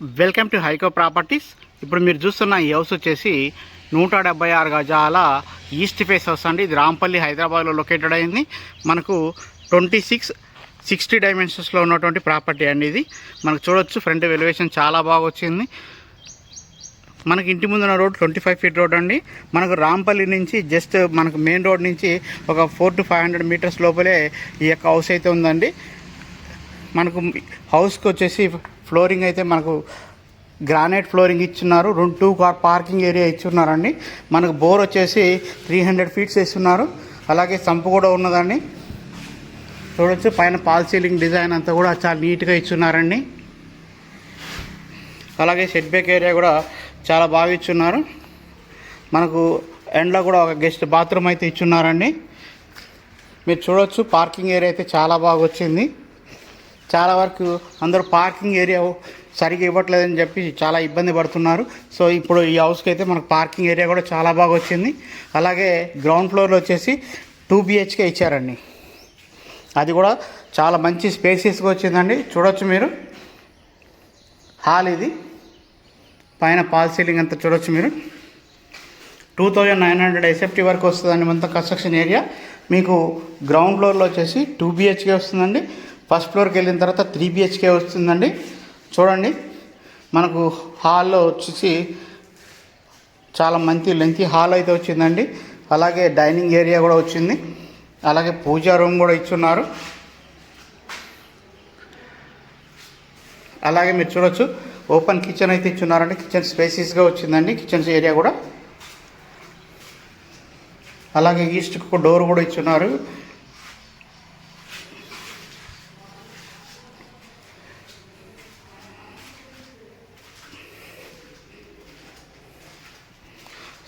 Welcome to హైకో properties. ఇప్పుడు మీరు చూస్తున్న ఈ హౌస్ వచ్చేసి నూట డెబ్బై ఆరు గజాల ఈస్ట్ ఫేస్ హౌస్ అండి. ఇది రాంపల్లి హైదరాబాద్లో లొకేటెడ్ అయింది. మనకు ట్వంటీ సిక్స్ సిక్స్టీ డైమెన్షన్స్లో ఉన్నటువంటి ప్రాపర్టీ అండి ఇది. మనకు చూడొచ్చు ఫ్రంట్ వెలివేషన్ చాలా బాగా వచ్చింది. మనకి ఇంటి ముందున్న road twenty five feet road అండి. మనకు రాంపల్లి నుంచి జస్ట్ మనకు మెయిన్ రోడ్ నుంచి ఒక four to five hundred metres లోపలే ఈ యొక్క హౌస్ అయితే ఉందండి. మనకు హౌస్కి వచ్చేసి ఫ్లోరింగ్ అయితే మనకు గ్రానైట్ ఫ్లోరింగ్ ఇచ్చున్నారు. రెండు టూ కార్ పార్కింగ్ ఏరియా ఇచ్చున్నారండి. మనకు బోర్ వచ్చేసి త్రీ హండ్రెడ్ ఫీట్స్ ఇస్తున్నారు అలాగే సంపు కూడా ఉన్నదండి. చూడొచ్చు పైన పాల్ సీలింగ్ డిజైన్ అంతా కూడా చాలా నీట్గా ఇచ్చున్నారండి. అలాగే షెడ్ బ్యాక్ ఏరియా కూడా చాలా బాగా ఇచ్చున్నారు. మనకు ఎండ్లో కూడా ఒక గెస్ట్ బాత్రూమ్ అయితే ఇచ్చున్నారండి. మీరు చూడొచ్చు పార్కింగ్ ఏరియా అయితే చాలా బాగా వచ్చింది. చాలా వరకు అందరూ పార్కింగ్ ఏరియా సరిగా ఇవ్వట్లేదని చెప్పి చాలా ఇబ్బంది పడుతున్నారు. సో ఇప్పుడు ఈ హౌస్కి అయితే మనకు పార్కింగ్ ఏరియా కూడా చాలా బాగా వచ్చింది. అలాగే గ్రౌండ్ ఫ్లోర్లో వచ్చేసి టూ బిహెచ్కే ఇచ్చారండి. అది కూడా చాలా మంచి స్పేసియస్గా వచ్చిందండి. చూడొచ్చు మీరు. హాల్ ఇది. పైన పాల్ సీలింగ్ అంతా చూడొచ్చు మీరు. Two thousand nine hundred SFT వరకు వస్తుందండి మొత్తం కన్స్ట్రక్షన్ ఏరియా. మీకు గ్రౌండ్ ఫ్లోర్లో వచ్చేసి టూ బిహెచ్కే వస్తుందండి. ఫస్ట్ ఫ్లోర్కి వెళ్ళిన తర్వాత త్రీ బిహెచ్కే వస్తుందండి. చూడండి. మనకు హాల్లో వచ్చేసి చాలా మంచి లెంతీ హాల్ అయితే వచ్చిందండి. అలాగే డైనింగ్ ఏరియా కూడా వచ్చింది. అలాగే పూజా రూమ్ కూడా ఇచ్చున్నారు. అలాగే మీరు చూడొచ్చు. ఓపెన్ కిచెన్ అయితే ఇచ్చున్నారండి. కిచెన్ స్పేసీస్గా వచ్చిందండి. కిచెన్ ఏరియా కూడా. అలాగే ఈస్ట్కి డోర్ కూడా ఇచ్చున్నారు.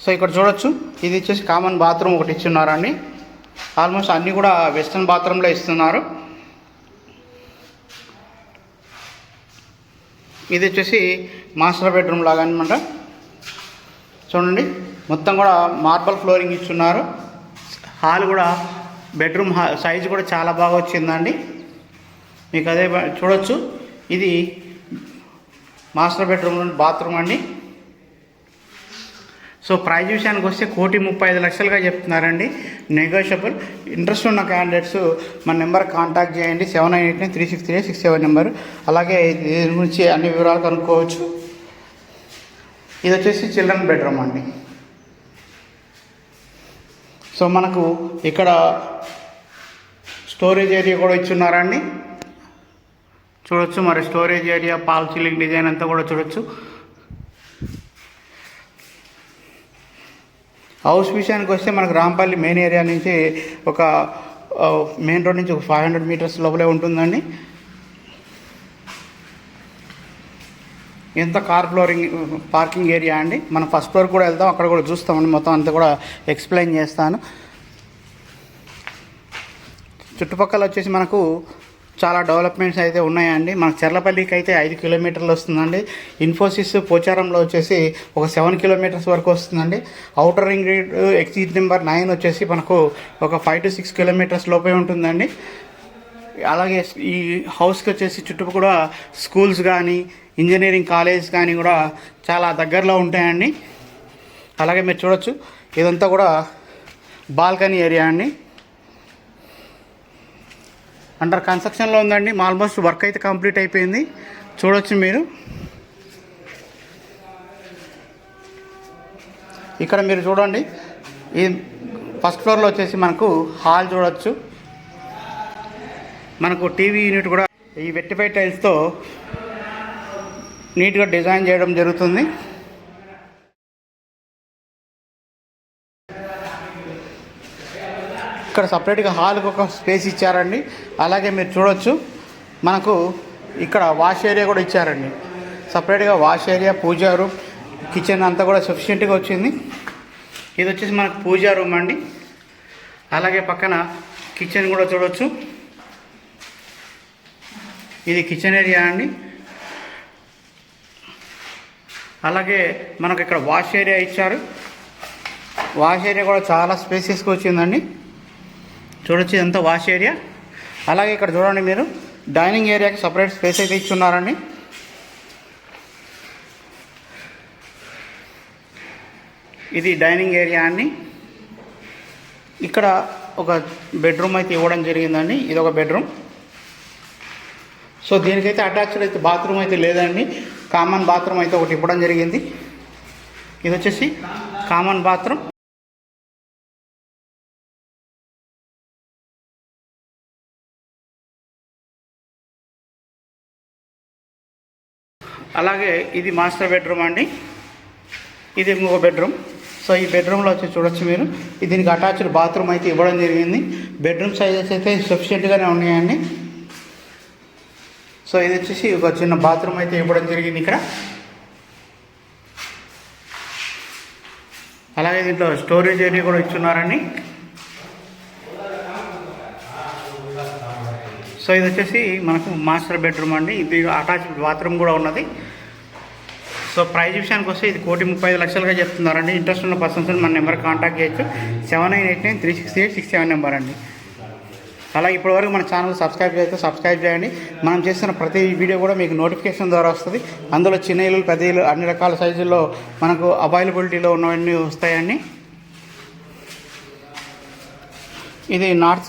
సో ఇక్కడ చూడొచ్చు. ఇది వచ్చేసి కామన్ బాత్రూమ్ ఒకటి ఇచ్చున్నారండి. ఆల్మోస్ట్ అన్నీ కూడా వెస్ట్రన్ బాత్రూంలో ఇస్తున్నారు. ఇది వచ్చేసి మాస్టర్ బెడ్రూమ్ లాగా అనమాట చూడండి. మొత్తం కూడా మార్బల్ ఫ్లోరింగ్ ఇచ్చున్నారు. హాల్ కూడా బెడ్రూమ్ హా సైజ్ కూడా చాలా బాగా వచ్చిందండి. మీకు అదే చూడొచ్చు. ఇది మాస్టర్ బెడ్రూమ్ బాత్రూమ్ అండి. సో ప్రైజ్ విషయానికి వస్తే కోటి ముప్పై ఐదు లక్షలుగా చెప్తున్నారండి. నెగోషియబుల్ ఇంట్రెస్ట్ ఉన్న క్యాండిడేట్స్ మన నెంబర్ కాంటాక్ట్ చేయండి. Seven nine eight nine three six three six seven number. అలాగే దీని గురించి అన్ని వివరాలు కనుక్కోవచ్చు. ఇది వచ్చేసి చిల్డ్రన్ బెడ్రూమ్ అండి. సో మనకు ఇక్కడ స్టోరేజ్ ఏరియా కూడా ఇచ్చున్నారండి. చూడొచ్చు మరి storage area false ceiling design అంతా కూడా చూడొచ్చు. హౌస్ విషయానికి వస్తే మనకు రాంపల్లి మెయిన్ ఏరియా నుంచి ఒక మెయిన్ రోడ్ నుంచి ఒక ఫైవ్ హండ్రెడ్ మీటర్స్ లోపలే ఉంటుందండి. ఎంత కార్ ఫ్లోరింగ్ పార్కింగ్ ఏరియా అండి. మనం ఫస్ట్ ఫ్లోర్ కూడా వెళ్తాం అక్కడ కూడా చూస్తామండి. మొత్తం అంతా కూడా ఎక్స్ప్లెయిన్ చేస్తాను. చుట్టుపక్కల వచ్చేసి మనకు చాలా డెవలప్మెంట్స్ అయితే ఉన్నాయండి. మన చెర్లపల్లికి అయితే ఐదు కిలోమీటర్లు వస్తుందండి. ఇన్ఫోసిస్ పోచారంలో వచ్చేసి ఒక సెవెన్ కిలోమీటర్స్ వరకు వస్తుందండి. Outer ring road exit number nine వచ్చేసి మనకు ఒక ఫైవ్ టు సిక్స్ కిలోమీటర్స్ లోపే ఉంటుందండి. అలాగే ఈ హౌస్కి వచ్చేసి చుట్టూ కూడా స్కూల్స్ కానీ ఇంజనీరింగ్ కాలేజ్ కానీ కూడా చాలా దగ్గరలో ఉంటాయండి. అలాగే మీరు చూడొచ్చు. ఇదంతా కూడా బాల్కనీ ఏరియా అండి. అండర్ కన్స్ట్రక్షన్లో ఉందండి. ఆల్మోస్ట్ వర్క్ అయితే కంప్లీట్ అయిపోయింది. చూడొచ్చు మీరు. ఇక్కడ మీరు చూడండి. ఈ ఫస్ట్ ఫ్లోర్లో వచ్చేసి మనకు హాల్ చూడొచ్చు. మనకు టీవీ యూనిట్ కూడా ఈ వెట్టిపై టైల్స్తో నీట్గా డిజైన్ చేయడం జరుగుతుంది. ఇక్కడ సపరేట్గా హాల్కి ఒక స్పేస్ ఇచ్చారండి. అలాగే మీరు చూడొచ్చు. మనకు ఇక్కడ వాష్ ఏరియా కూడా ఇచ్చారండి. సపరేట్గా wash area puja room kitchen అంతా కూడా సఫిషియెంట్గా వచ్చింది. ఇది వచ్చేసి మనకు పూజా రూమ్ అండి. అలాగే పక్కన కిచెన్ కూడా చూడవచ్చు ఇది కిచెన్ ఏరియా అండి. అలాగే మనకు ఇక్కడ వాష్ ఏరియా ఇచ్చారు. వాష్ ఏరియా కూడా చాలా స్పేసెస్గా వచ్చిందండి. చూడొచ్చు ఇదంతా వాష్ ఏరియా. అలాగే ఇక్కడ చూడండి మీరు డైనింగ్ ఏరియాకి సపరేట్ స్పేస్ అయితే ఇచ్చున్నారండి. ఇది డైనింగ్ ఏరియా అండి. ఇక్కడ ఒక బెడ్రూమ్ అయితే ఇవ్వడం జరిగిందండి. ఇది ఒక బెడ్రూమ్. సో దీనికైతే అటాచ్డ్ అయితే బాత్రూమ్ అయితే లేదండి. కామన్ బాత్రూమ్ అయితే ఒకటి ఇవ్వడం జరిగింది. ఇది వచ్చేసి కామన్ బాత్రూమ్. అలాగే ఇది మాస్టర్ బెడ్రూమ్ అండి. ఇది ఇంకొక బెడ్రూమ్. సో ఈ బెడ్రూమ్లో వచ్చి చూడొచ్చు మీరు. దీనికి అటాచ్డ్ బాత్రూమ్ అయితే ఇవ్వడం జరిగింది. బెడ్రూమ్ సైజెస్ అయితే సఫిషియెంట్గానే ఉన్నాయండి. సో ఇది వచ్చేసి ఒక చిన్న బాత్రూమ్ అయితే ఇవ్వడం జరిగింది ఇక్కడ. అలాగే దీంట్లో స్టోరేజ్ ఏరియా కూడా ఇచ్చున్నారండి. సో ఇది వచ్చేసి మనకు మాస్టర్ బెడ్రూమ్ అండి. ఇది అటాచ్డ్ బాత్రూమ్ కూడా ఉన్నది. సో ప్రైజ్ విషయానికి వస్తే ఇది కోటి ముప్పై ఐదు లక్షలుగా చెప్తున్నారండి. ఇంట్రెస్ట్ ఉన్న పర్సన్స్ మన నెంబర్ కాంటాక్ట్ చేయొచ్చు. Seven nine eight nine three six eight six seven number అండి. అలా ఇప్పటివరకు మన ఛానల్ సబ్స్క్రైబ్ చేస్తే సబ్స్క్రైబ్ చేయండి. మనం చేస్తున్న ప్రతి వీడియో కూడా మీకు నోటిఫికేషన్ ద్వారా వస్తుంది. అందులో చిన్న ఇల్లు పెద్ద ఇల్లు అన్ని రకాల సైజుల్లో మనకు అవైలబిలిటీలో ఉన్నవన్నీ వస్తాయండి. ఇది నార్త్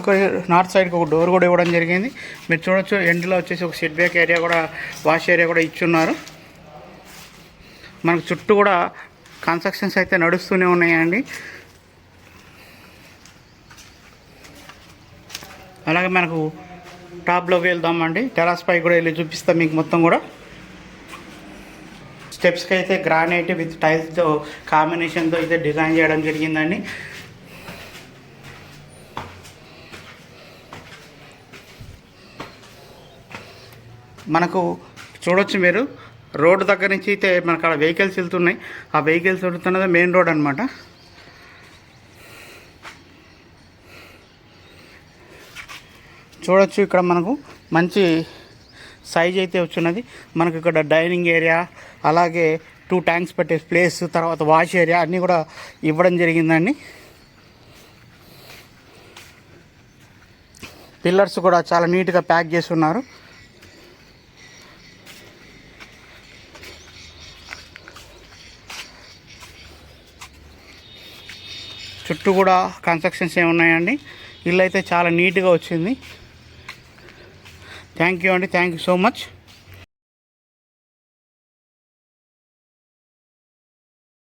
నార్త్ సైడ్కి ఒక డోర్ కూడా ఇవ్వడం జరిగింది. మీరు చూడొచ్చు ఎండ్లో వచ్చేసి ఒక సెట్ బ్యాక్ ఏరియా కూడా వాష్ ఏరియా కూడా ఇచ్చున్నారు. మనకు చుట్టూ కూడా కన్స్ట్రక్షన్స్ అయితే నడుస్తూనే ఉన్నాయండి. అలాగే మనకు టాప్లోకి వెళ్దామండి. టెరాస్ పై కూడా వెళ్ళి చూపిస్తాం మీకు మొత్తం కూడా. స్టెప్స్కి అయితే గ్రానైట్ విత్ టైల్స్తో కాంబినేషన్తో అయితే డిజైన్ చేయడం జరిగిందండి. మనకు చూడొచ్చు మీరు. రోడ్డు దగ్గర నుంచి అయితే మనకు అక్కడ వెహికల్స్ వెళ్తున్నాయి. ఆ వెహికల్స్ వెళ్తున్నది మెయిన్ రోడ్ అనమాట చూడొచ్చు ఇక్కడ మనకు మంచి సైజ్ అయితే వచ్చినది. మనకు ఇక్కడ డైనింగ్ ఏరియా అలాగే టూ ట్యాంక్స్ పెట్టే ప్లేస్ తర్వాత వాష్ ఏరియా అన్నీ కూడా ఇవ్వడం జరిగిందండి. పిల్లర్స్ కూడా చాలా నీట్గా ప్యాక్ చేసి ఉన్నారు చుట్టూ కూడా కన్స్ట్రక్షన్స్ ఏమి ఉన్నాయండి. ఇల్లు అయితే చాలా నీట్గా వచ్చింది. థ్యాంక్ యూ అండి. Thank you so much